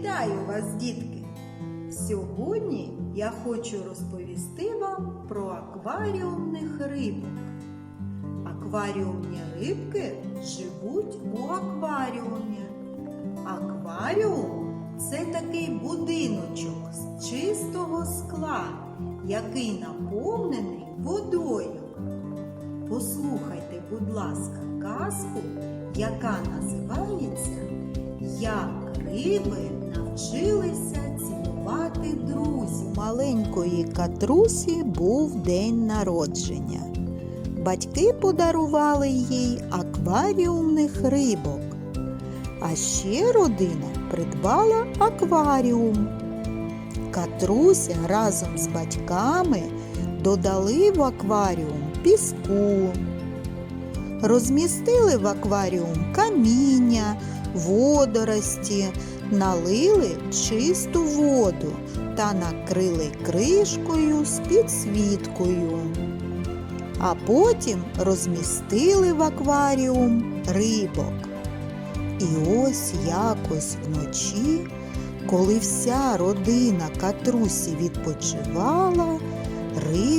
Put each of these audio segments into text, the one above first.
Вітаю вас, дітки! Сьогодні я хочу розповісти вам про акваріумних рибок. Акваріумні рибки живуть у акваріумі. Акваріум це такий будиночок з чистого скла, який наповнений водою. Послухайте, будь ласка, казку, яка називається Як риби навчилися цінувати друзів. Маленької катрусі був день народження. Батьки подарували їй акваріумних рибок. А ще родина придбала акваріум. Катруся разом з батьками додали в акваріум піску. Розмістили в акваріум каміння, водорості, налили чисту воду та накрили кришкою з підсвіткою. А потім розмістили в акваріум рибок. І ось якось вночі, коли вся родина катрусі відпочивала,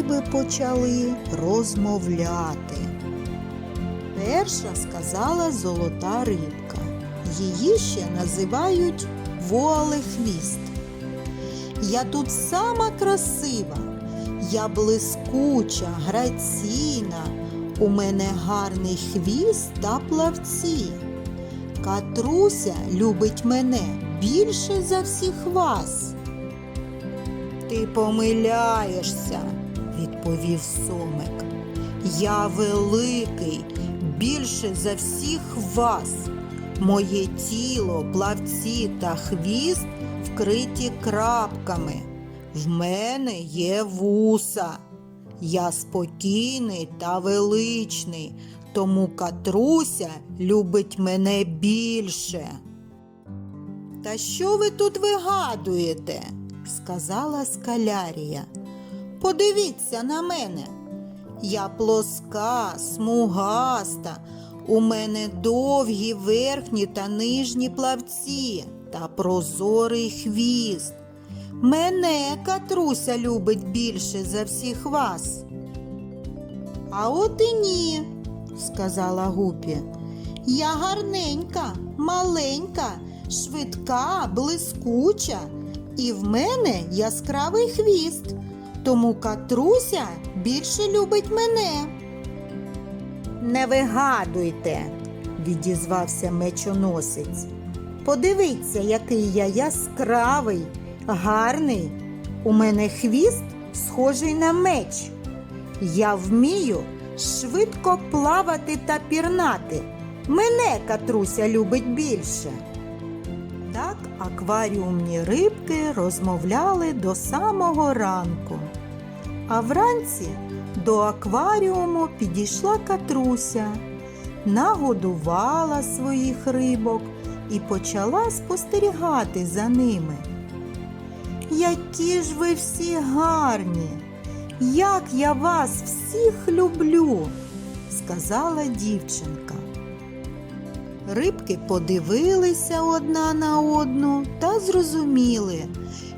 риби почали розмовляти. Перша сказала золота рибка. Її ще називають волехвіст. Я тут сама красива, я блискуча, граційна, у мене гарний хвіст та плавці. Катруся любить мене більше за всіх вас. Ти помиляєшся, відповів Сомик. Я великий, більше за всіх вас. Моє тіло, плавці та хвіст вкриті крапками. В мене є вуса. Я спокійний та величний, тому Катруся любить мене більше. Та що ви тут вигадуєте? сказала скалярія. Подивіться на мене. Я плоска, смугаста, у мене довгі верхні та нижні плавці та прозорий хвіст. Мене Катруся любить більше за всіх вас. А от і ні, сказала Гупі. Я гарненька, маленька, швидка, блискуча, і в мене яскравий хвіст, тому Катруся більше любить мене. Не вигадуйте, відізвався мечоносець. Подивіться, який я яскравий, гарний. У мене хвіст схожий на меч. Я вмію швидко плавати та пірнати. Мене Катруся любить більше. Так акваріумні рибки розмовляли до самого ранку. А вранці до акваріуму підійшла Катруся, нагодувала своїх рибок і почала спостерігати за ними. Які ж ви всі гарні! Як я вас всіх люблю, сказала дівчинка. Рибки подивилися одна на одну та зрозуміли,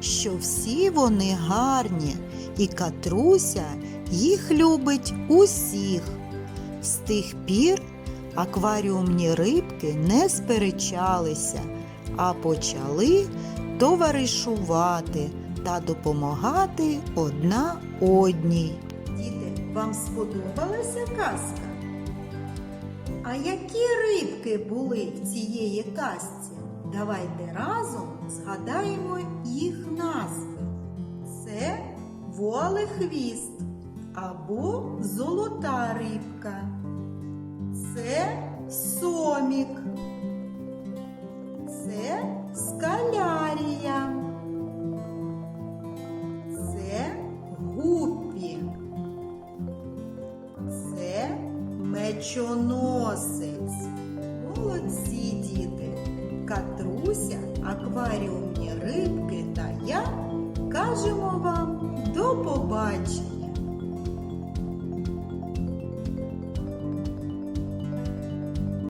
що всі вони гарні, і Катруся їх любить усіх. З тих пір акваріумні рибки не сперечалися, а почали товаришувати та допомагати одна одній. Діти, вам сподобалася казка? А які рибки були в цієї казці? Давайте разом згадаємо їх назви. Це волехвіст або золота рибка. Це сомік Речоносець. Молодці діти. Катруся, акваріумні рибки та я кажемо вам до побачення!